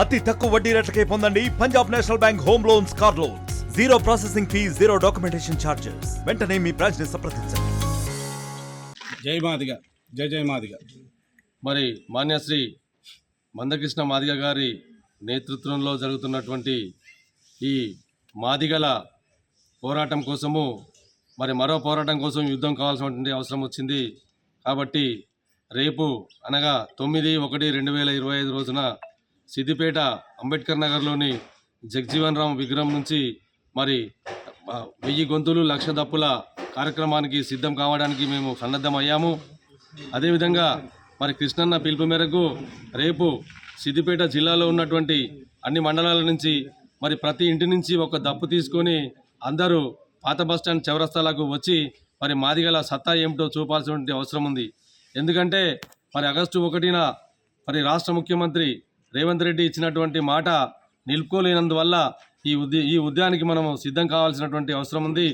అతి తక్కువ వడ్డీ రేట్లకే పొందండి Punjab national bank home loans car loans. Zero processing fee zero documentation charges వెంటనే మీ బ్రాంచ్ని సంప్రదించండి. జై మాదిగ జై జై మాదిగ. మరి మాన్యశ్రీ మందకృష్ణ మాదిగ గారి నేతృత్వంలో జరుగుతున్నటువంటి ఈ మాదిగల పోరాటం కోసము మరి మరో పోరాటం కోసం యుద్ధం కావాల్సినటువంటి అవసరం వచ్చింది. కాబట్టి రేపు అనగా తొమ్మిది ఒకటి రెండు వేల ఇరవై ఐదు రోజున సిద్దిపేట అంబేద్కర్ నగర్లోని జగ్జీవన్ రామ్ విగ్రహం నుంచి మరి వెయ్యి గొంతులు లక్ష దప్పుల కార్యక్రమానికి సిద్ధం కావడానికి మేము సన్నద్ధమయ్యాము అదేవిధంగా మరి కృష్ణన్న పిలుపు మేరకు రేపు సిద్దిపేట జిల్లాలో ఉన్నటువంటి అన్ని మండలాల నుంచి మరి ప్రతి ఇంటి నుంచి ఒక దప్పు తీసుకొని అందరూ పాత బస్టాండ్ చౌరస్తాలకు వచ్చి మరి మాదిగల సత్తా ఏమిటో చూపాల్సినటువంటి అవసరం ఉంది. ఎందుకంటే మరి ఆగస్టు ఒకటిన మరి రాష్ట్ర ముఖ్యమంత్రి రేవంత్ రెడ్డి ఇచ్చినటువంటి మాట నిలుపుకోలేనందువల్ల ఈ ఉద్య ఈ ఉద్యానికి మనం సిద్ధం కావాల్సినటువంటి అవసరం ఉంది.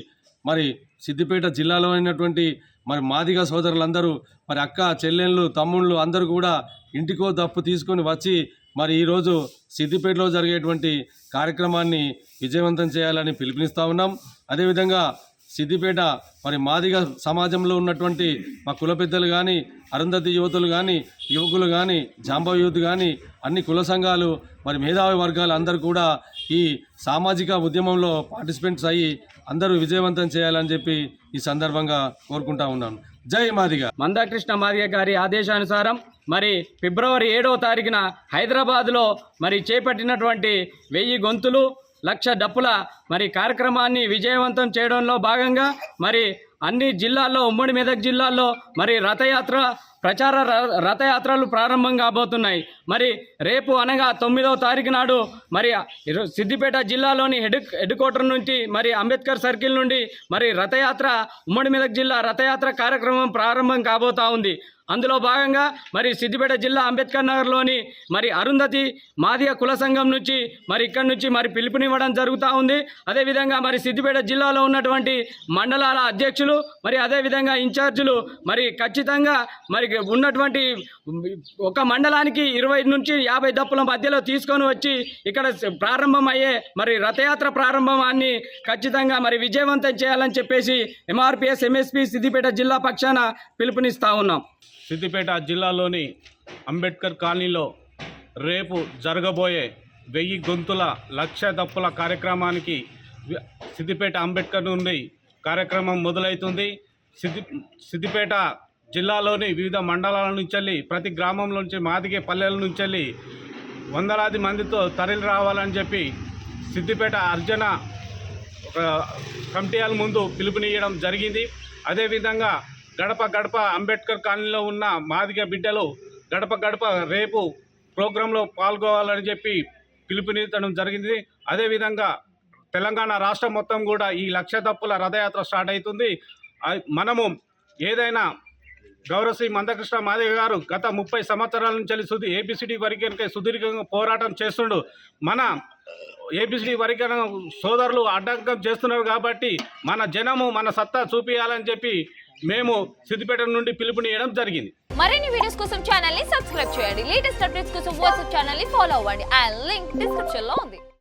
మరి సిద్దిపేట జిల్లాలో అయినటువంటి మరి మాదిగ సోదరులందరూ మరి అక్క చెల్లెళ్ళు తమ్ముళ్ళు అందరూ కూడా ఇంటికో దప్పు తీసుకొని వచ్చి మరి ఈరోజు సిద్దిపేటలో జరిగేటువంటి కార్యక్రమాన్ని విజయవంతం చేయాలని పిలుపునిస్తూ ఉన్నాం. అదేవిధంగా సిద్దిపేట మరి మాదిగ సమాజంలో ఉన్నటువంటి మా కుల పెద్దలు కానీ అరుంధతి యువతులు కానీ యువకులు కానీ జాంబ యూత్ కానీ అన్ని కుల సంఘాలు మరి మేధావి వర్గాలు అందరూ కూడా ఈ సామాజిక ఉద్యమంలో పార్టిసిపెంట్స్ అయ్యి అందరూ విజయవంతం చేయాలని చెప్పి ఈ సందర్భంగా కోరుకుంటా ఉన్నాను. జై మాదిగ. మందాకృష్ణ మాదిగ గారి ఆదేశానుసారం మరి ఫిబ్రవరి ఏడవ తారీఖున హైదరాబాద్లో మరి చేపట్టినటువంటి వెయ్యి గొంతులు లక్ష డప్పుల మరి కార్యక్రమాన్ని విజయవంతం చేయడంలో భాగంగా మరి అన్ని జిల్లాల్లో ఉమ్మడి మెదక్ జిల్లాల్లో మరి రథయాత్ర ప్రచార ర- రథయాత్రలు ప్రారంభం కాబోతున్నాయి. మరి రేపు అనగా తొమ్మిదవ తారీఖు నాడు మరి ఇరు- సిద్దిపేట జిల్లాలోని హెడ్ హెడ్ క్వార్టర్ నుంచి మరి అంబేద్కర్ సర్కిల్ నుండి మరి రథయాత్ర ఉమ్మడి మెదక్ జిల్లా రథయాత్ర కార్యక్రమం ప్రారంభం కాబోతా ఉంది. అందులో భాగంగా మరి సిద్దిపేట జిల్లా అంబేద్కర్ నగర్లోని మరి అరుంధతి మాదిగ కుల సంఘం నుంచి మరి ఇక్కడి నుంచి మరి పిలుపునివ్వడం జరుగుతూ ఉంది. అదేవిధంగా మరి సిద్దిపేట జిల్లాలో ఉన్నటువంటి మండలాల అధ్యక్షులు మరి అదేవిధంగా ఇన్ఛార్జీలు మరి ఖచ్చితంగా మరి ఉన్నటువంటి ఒక మండలానికి ఇరవై నుంచి యాభై దప్పుల మధ్యలో తీసుకొని వచ్చి ఇక్కడ ప్రారంభమయ్యే మరి రథయాత్ర ప్రారంభాన్ని ఖచ్చితంగా మరి విజయవంతం చేయాలని చెప్పేసి ఎంఆర్పిఎస్ ఎంఎస్పి సిద్దిపేట జిల్లా పక్షాన పిలుపునిస్తా ఉన్నాం. సిద్దిపేట జిల్లాలోని అంబేద్కర్ కాలనీలో రేపు జరగబోయే వెయ్యి గొంతుల లక్ష దప్పుల కార్యక్రమానికి సిద్దిపేట అంబేద్కర్ నుండి కార్యక్రమం మొదలవుతుంది. సిద్ది సిద్దిపేట జిల్లాలోని వివిధ మండలాల నుంచి ప్రతి గ్రామం నుంచి మాదిగే పల్లెల నుంచి వందలాది మందితో తరలి రావాలని చెప్పి సిద్దిపేట అర్జన ఒక కమిటీల ముందు పిలుపునియడం జరిగింది. అదేవిధంగా గడప గడప అంబేద్కర్ కాలనీలో ఉన్న మాదిగ బిడ్డలు గడప గడప రేపు ప్రోగ్రాంలో పాల్గొవాలని చెప్పి పిలుపునివ్వడం జరిగింది. అదేవిధంగా తెలంగాణ రాష్ట్రం మొత్తం కూడా ఈ లక్ష తప్పుల రథయాత్ర స్టార్ట్ అవుతుంది. మనము ఏదైనా గౌరవశ్రీ మందకృష్ణ మాదేవి గారు గత ముప్పై సంవత్సరాల నుంచి సుధీ ఏబిసిడి వర్గీకరణకై సుదీర్ఘంగా పోరాటం చేస్తుండు. మన ఏబిసిడి వర్గీకరణ సోదరులు అడ్డంకం చేస్తున్నారు కాబట్టి మన జనము మన సత్తా చూపించాలని చెప్పి మేము సిద్దిపేట నుండి పిలుపునియడం జరిగింది. మరిన్ని వీడియోస్ కోసం ఛానల్ని సబ్స్క్రైబ్ చేయండి. లేటెస్ట్ అప్డేట్స్ కోసం వాట్సాప్ ఛానల్ని ఫాలో అవ్వండి. ఆ లింక్ డిస్క్రిప్షన్లో ఉంది.